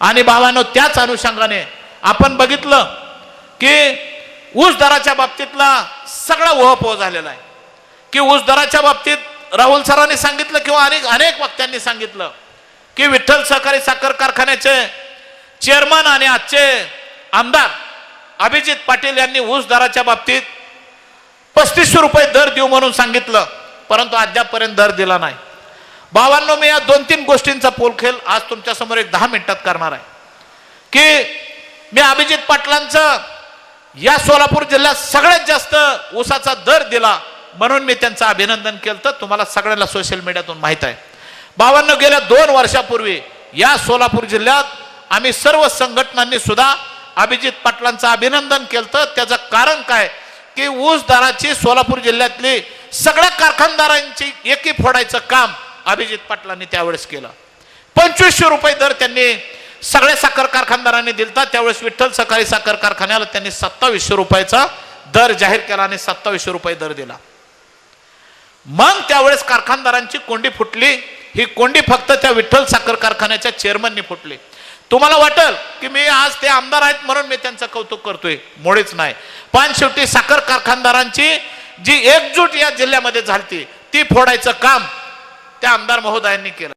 आणि बाबांनो त्याच अनुषंगाने आपण बघितलं की ऊस दराच्या बाबतीतला सगळा ओहपोह झालेला आहे. की ऊस दराच्या बाबतीत राहुल सरांनी सांगितलं किंवा अनेक अनेक वक्त्यांनी सांगितलं की विठ्ठल सहकारी साखर कारखान्याचे चेअरमन आणि आजचे आमदार अभिजित पाटील यांनी ऊस दराच्या बाबतीत पस्तीसशे रुपये दर देऊ म्हणून सांगितलं परंतु अद्यापपर्यंत दर दिला नाही. भावांनो मी या दोन तीन गोष्टींचा पोलखेल आज तुमच्यासमोर एक दहा मिनिटात करणार आहे. की मी अभिजित पाटलांचं या सोलापूर जिल्ह्यात सगळ्यात जास्त ऊसाचा दर दिला म्हणून मी त्यांचं अभिनंदन केलं तर तुम्हाला सगळ्यांना सोशल मीडियातून माहीत आहे. भावांनो गेल्या दोन वर्षापूर्वी या सोलापूर जिल्ह्यात आम्ही सर्व संघटनांनी सुद्धा अभिजित पाटलांचं अभिनंदन केलं तर त्याचं कारण काय? की ऊस दराची सोलापूर जिल्ह्यातली सगळ्या कारखानदारांची एकी फोडायचं काम अभिजित पाटलांनी त्यावेळेस केलं. पंचवीसशे रुपये दर त्यांनी सगळ्या साखर कारखानदारांनी दिलता. त्यावेळेस विठ्ठल सहकारी साखर कारखान्याला त्यांनी सत्तावीसशे रुपयाचा दर जाहीर केला आणि सत्तावीसशे रुपये दर दिला. मग त्यावेळेस कारखानदारांची कोंडी फुटली. ही कोंडी फक्त त्या विठ्ठल साखर कारखान्याच्या चेअरमननी फुटली. तुम्हाला वाटेल की मी आज ते आमदार आहेत म्हणून मी त्यांचं कौतुक करतोय? मुळेच नाही. पण शेवटी साखर कारखानदारांची जी एकजूट या जिल्ह्यामध्ये झालती ती फोडायचं काम त्या आमदार महोदयांनी केलं.